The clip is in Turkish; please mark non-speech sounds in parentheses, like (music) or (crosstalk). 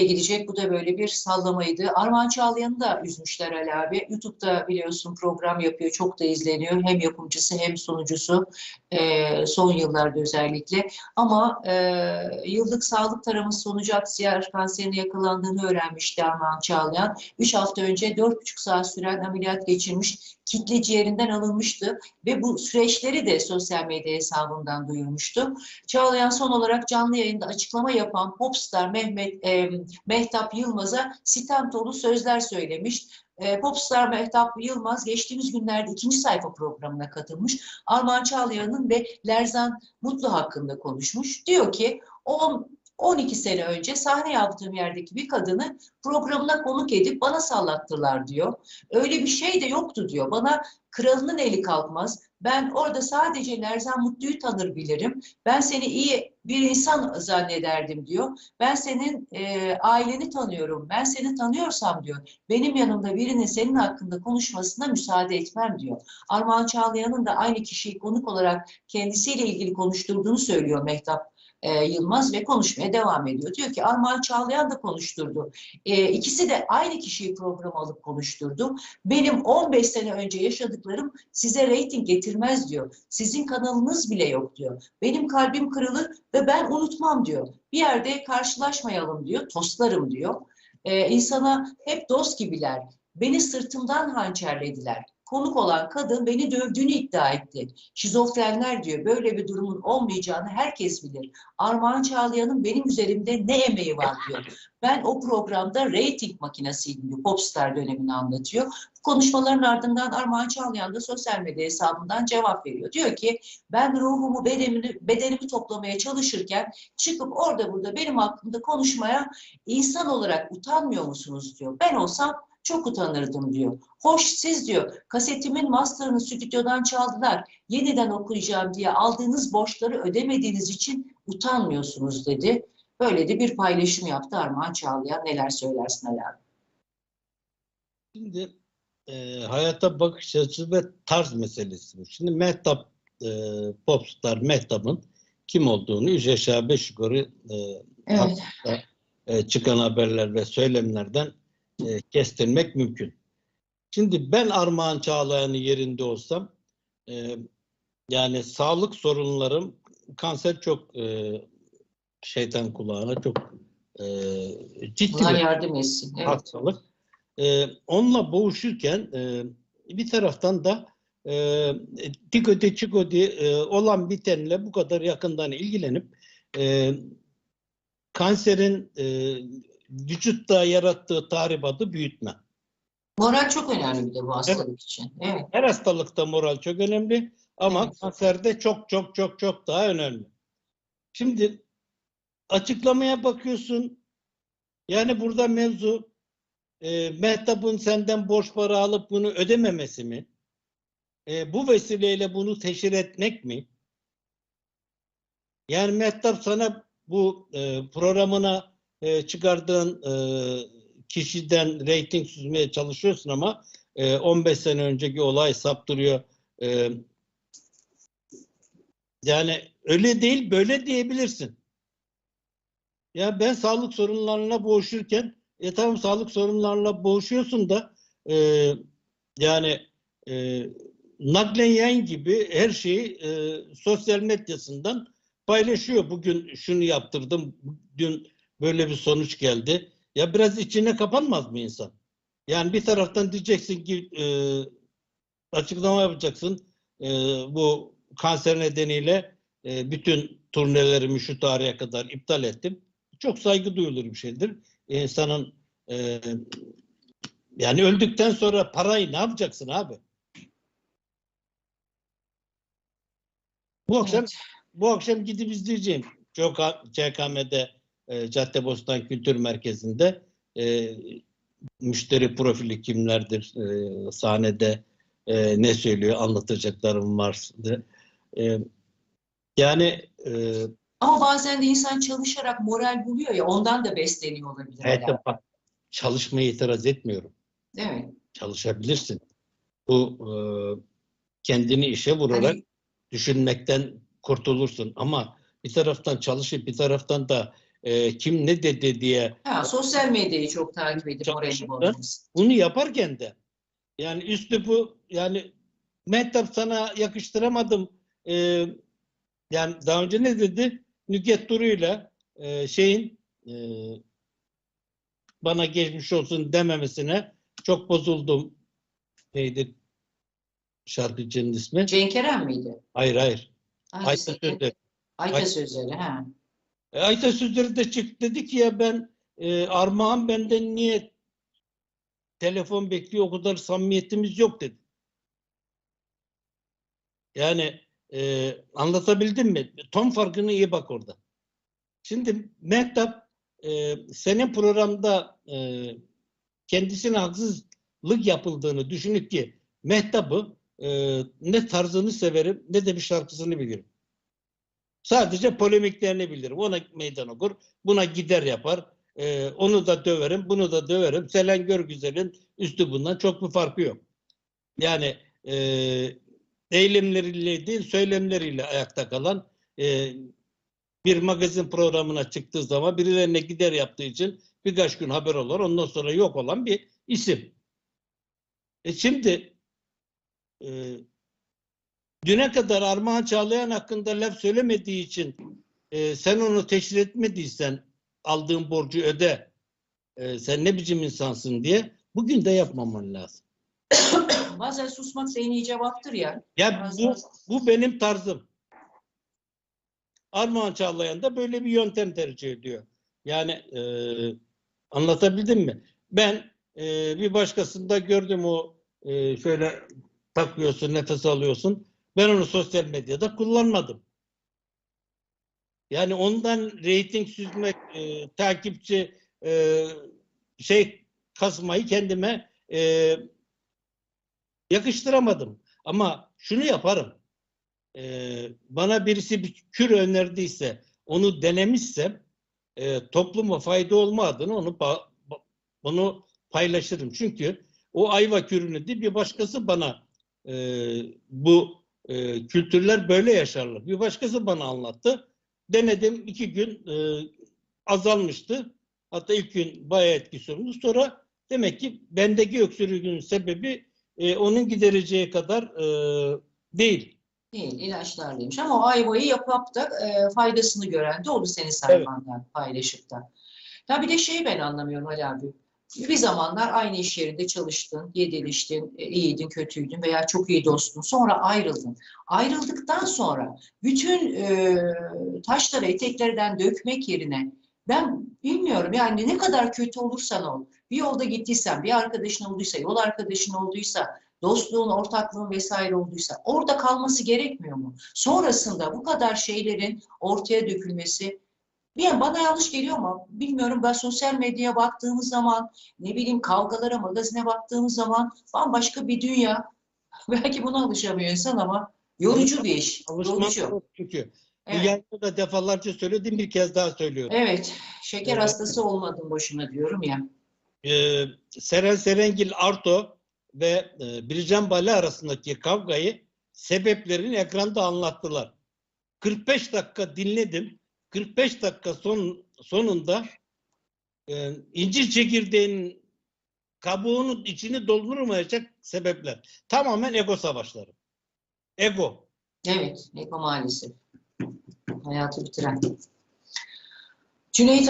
gidecek. Bu da böyle bir sallamaydı. Armağan Çağlayan'ı da üzmüşler Ali abi. YouTube'da biliyorsun program yapıyor. Çok da izleniyor. Hem yapımcısı hem sunucusu. e, son yıllarda özellikle. Ama e, yıllık sağlık taraması sonucu akciğer kanserine yakalandığını öğrenmişti Armağan Çağlayan. 3 hafta önce 4,5 saat süren ameliyat geçirmiş. Kitle ciğerinden alınmıştı ve bu süreçleri de sosyal medya hesabından duyurmuştu. Çağlayan son olarak canlı yayında açıklama yapan popstar Mehmet e, Mehtap Yılmaz'a sitem dolu sözler söylemiş. E, popstar Mehtap Yılmaz geçtiğimiz günlerde ikinci sayfa programına katılmış. Armağan Çağlayan'ın ve Lerzan Mutlu hakkında konuşmuş. Diyor ki o 12 sene önce sahne yaptığım yerdeki bir kadını programına konuk edip bana sallattılar diyor. Öyle bir şey de yoktu diyor. Bana kralının eli kalkmaz. Ben orada sadece Lerzan Mutlu'yu tanır bilirim. Ben seni iyi bir insan zannederdim diyor. Ben senin e, aileni tanıyorum. Ben seni tanıyorsam diyor. Benim yanımda birinin senin hakkında konuşmasına müsaade etmem diyor. Armağan Çağlayan'ın da aynı kişiyi konuk olarak kendisiyle ilgili konuşturduğunu söylüyor Mehtap e, Yılmaz ve konuşmaya devam ediyor. Diyor ki Armağan Çağlayan da konuşturdu. E, ikisi de aynı kişiyi programa alıp konuşturdu. Benim 15 sene önce yaşadıklarım size reyting getirmez diyor. Sizin kanalınız bile yok diyor. Benim kalbim kırılır ve ben unutmam diyor. Bir yerde karşılaşmayalım diyor. Tostlarım diyor. E, insana hep dost gibiler. Beni sırtımdan hançerlediler. Konuk olan kadın beni dövdüğünü iddia etti. Şizofrenler diyor böyle bir durumun olmayacağını herkes bilir. Armağan Çağlayan'ın benim üzerimde ne emeği var diyor. Ben o programda rating makinesiydim diyor. Popstar dönemini anlatıyor. Bu konuşmaların ardından Armağan Çağlayan da sosyal medya hesabından cevap veriyor. Diyor ki ben ruhumu bedenimi, bedenimi toplamaya çalışırken çıkıp orada burada benim hakkımda konuşmaya insan olarak utanmıyor musunuz diyor. Ben olsam çok utanırdım diyor. Hoş siz diyor kasetimin master'ını stüdyodan çaldılar. Yeniden okuyacağım diye aldığınız borçları ödemediğiniz için utanmıyorsunuz dedi. Böyle de bir paylaşım yaptı Armağan Çağlayan. Neler söylersin Ali abi? Şimdi e, hayata bakış açısı ve tarz meselesi bu. Şimdi Mehtap, e, popstar Mehtap'ın kim olduğunu üç aşağı beş yukarı e, Evet. e, çıkan haberler ve söylemlerden e, kestirmek mümkün. Şimdi ben Armağan Çağlayan'ın yerinde olsam e, yani sağlık sorunlarım kanser çok e, şeytan kulağına çok e, ciddi Allah bir yardım etsin. Evet. hastalık. E, onunla boğuşurken e, bir taraftan da e, tikoti çikoti e, olan bitenle bu kadar yakından ilgilenip e, kanserin e, vücutta yarattığı tahribatı büyütme. Moral çok önemli bir de bu hastalık için. Evet. Her hastalıkta moral çok önemli ama Evet. kanserde çok çok çok çok daha önemli. Şimdi açıklamaya bakıyorsun. Yani burada mevzu e, Mehtap'ın senden borç para alıp bunu ödememesi mi? E, bu vesileyle bunu teşhir etmek mi? Yani Mehtap sana bu e, programına e, çıkardığın e, kişiden reyting süzmeye çalışıyorsun ama e, 15 sene önceki olay saptırıyor. E, yani öyle değil böyle diyebilirsin. Ya ben sağlık sorunlarına boğuşurken e tamam sağlık sorunlarla boğuşuyorsun da e, yani e, naklen yayın gibi her şeyi e, sosyal medyasından paylaşıyor. Bugün şunu yaptırdım, dün böyle bir sonuç geldi. Ya biraz içine kapanmaz mı insan? Yani bir taraftan diyeceksin ki e, açıklama yapacaksın. E, bu kanser nedeniyle e, bütün turnelerimi şu tarihe kadar iptal ettim. Çok saygı duyulur bir şeydir. İnsanın e, yani öldükten sonra parayı ne yapacaksın abi? Bu akşam Evet. bu akşam gidip izleyeceğim. Çok CKM'de e, Caddebostan Kültür Merkezi'nde e, müşteri profili kimlerdir e, sahnede e, ne söylüyor anlatacaklarım var. E, yani e, Ama bazen de insan çalışarak moral buluyor ya ondan da besleniyor olabilir. evet, abi. bak, çalışmaya itiraz etmiyorum. Evet. Çalışabilirsin. Bu e, kendini işe vurarak Hani düşünmekten kurtulursun. Ama bir taraftan çalışıp bir taraftan da e, kim ne dedi diye Ha, sosyal medyayı çok takip edip oraya bulundunuz. bunu yaparken de yani üslubu yani Mehtap sana yakıştıramadım e, yani daha önce ne dedi? Nüket Duru'yla e, şeyin e, bana geçmiş olsun dememesine çok bozuldum. Neydi şarkıcının ismi? Cenk Eren miydi? Hayır hayır. Hangisi? Ayta Sözleri. Ayta Sözleri. Ha. E, Ayta Sözleri de çıktı dedi ki ya ben e, Armağan benden niye telefon bekliyor o kadar samimiyetimiz yok dedi. Yani e, anlatabildim mi? Ton farkını iyi bak orada. Şimdi Mehtap e, senin programda e, kendisine haksızlık yapıldığını düşünüp ki Mehtap'ı e, ne tarzını severim ne de bir şarkısını bilirim. Sadece polemiklerini bilirim. Ona meydan okur. Buna gider yapar. E, onu da döverim, bunu da döverim. Selen Görgüzel'in üstü bundan çok bir farkı yok. Yani e, eylemleriyle değil söylemleriyle ayakta kalan e, bir magazin programına çıktığı zaman birilerine gider yaptığı için birkaç gün haber olur. Ondan sonra yok olan bir isim. E şimdi e, düne kadar Armağan Çağlayan hakkında laf söylemediği için e, sen onu teşhir etmediysen aldığın borcu öde. E, sen ne biçim insansın diye bugün de yapmaman lazım. (coughs) Bazen susmak da en iyi cevaptır ya. Ya bu, bu benim tarzım. Armağan Çağlayan da böyle bir yöntem tercih ediyor. Yani e, anlatabildim mi? Ben e, bir başkasında gördüm o e, şöyle takıyorsun, nefes alıyorsun. Ben onu sosyal medyada kullanmadım. Yani ondan reyting süzmek, e, takipçi e, şey kasmayı kendime e, yakıştıramadım. Ama şunu yaparım. Ee, bana birisi bir kür önerdiyse, onu denemişsem e, topluma fayda olma adına onu onu paylaşırım. Çünkü o ayva kürünü değil bir başkası bana e, bu e, kültürler böyle yaşarlar. Bir başkası bana anlattı. Denedim iki gün e, azalmıştı. Hatta ilk gün bayağı etkisi oldu. Sonra demek ki bendeki öksürüğün sebebi e, onun gidereceği kadar e, değil. Değil, ilaçlarlıymış. Ama o ayvayı yapıp da e, faydasını gören de oldu senin sayfandan paylaşıp da. Ya bir de şeyi ben anlamıyorum Ali abi. Bir zamanlar aynı iş yerinde çalıştın, yediliştin, e, iyiydin, kötüydün veya çok iyi dostun. Sonra ayrıldın. Ayrıldıktan sonra bütün e, taşları eteklerden dökmek yerine ben bilmiyorum yani ne kadar kötü olursan ol, bir yolda gittiysen, bir arkadaşın olduysa, yol arkadaşın olduysa, dostluğun, ortaklığın vesaire olduysa orada kalması gerekmiyor mu? Sonrasında bu kadar şeylerin ortaya dökülmesi bir bana yanlış geliyor ama bilmiyorum ben sosyal medyaya baktığımız zaman ne bileyim kavgalara, magazine baktığımız zaman bambaşka bir dünya. (laughs) Belki buna alışamıyor insan ama yorucu bir iş. Alışmak çünkü. Evet. yayında da defalarca söyledim bir kez daha söylüyorum. Evet, şeker Evet. hastası olmadım boşuna diyorum ya. Ee, Seren Serengil Arto ve e, Bircan Bali arasındaki kavgayı sebeplerini ekranda anlattılar. 45 dakika dinledim. 45 dakika son, sonunda e, incir çekirdeğinin kabuğunun içini doldurmayacak sebepler. Tamamen ego savaşları. Ego. Evet, Eko maalesef. Hayatı bitiren. Cüneyt